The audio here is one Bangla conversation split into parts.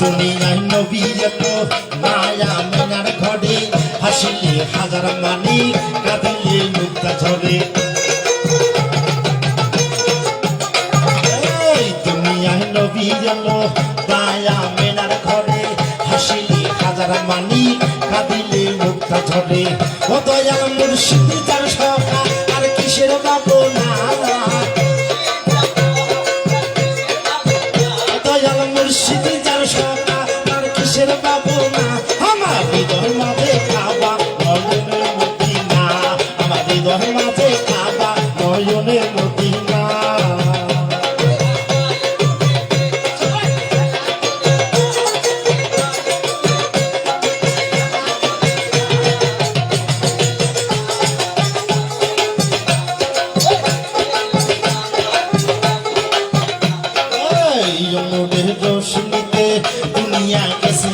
দুনিয়ায় নবী এলো মায়া মেনার হাসিলে হাজার মানি কাঁদিলে মুক্তা ঝরে। দুনিয়ায় নবী এলো মায়া ঘরে, হাসিলে হাজার মানি কাঁদিলে মুক্তা ঝরে। ও দয়াল মুর্শিদ, যার আমার হৃদয় মাঝে খাবা আমার হৃদয় মাঝে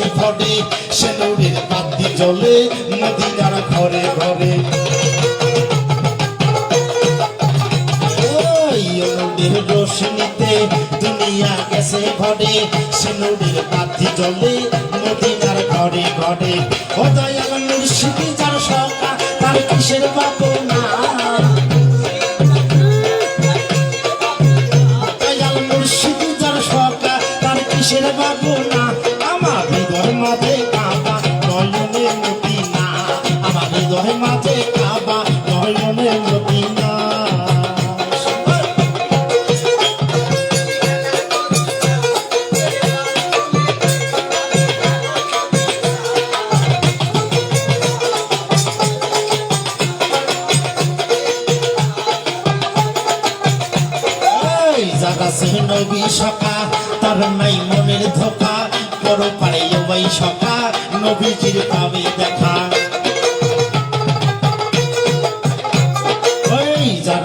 দুনিয়া গেছে সে নূরের বাতি জ্বলে, মদিনার ঘরে ঘরে। রোশনীতে দুনিয়া গেছে ভরে সে নূরের বাতি জ্বলে, মদিনার ঘরে ঘরে। ও দয়াল মুর্শিদি যার সকা তার কিসের বাবু সে নবী সকা তার নাই মনের ধোকা বড় পারে সকা নবীজির পাবে দেখা।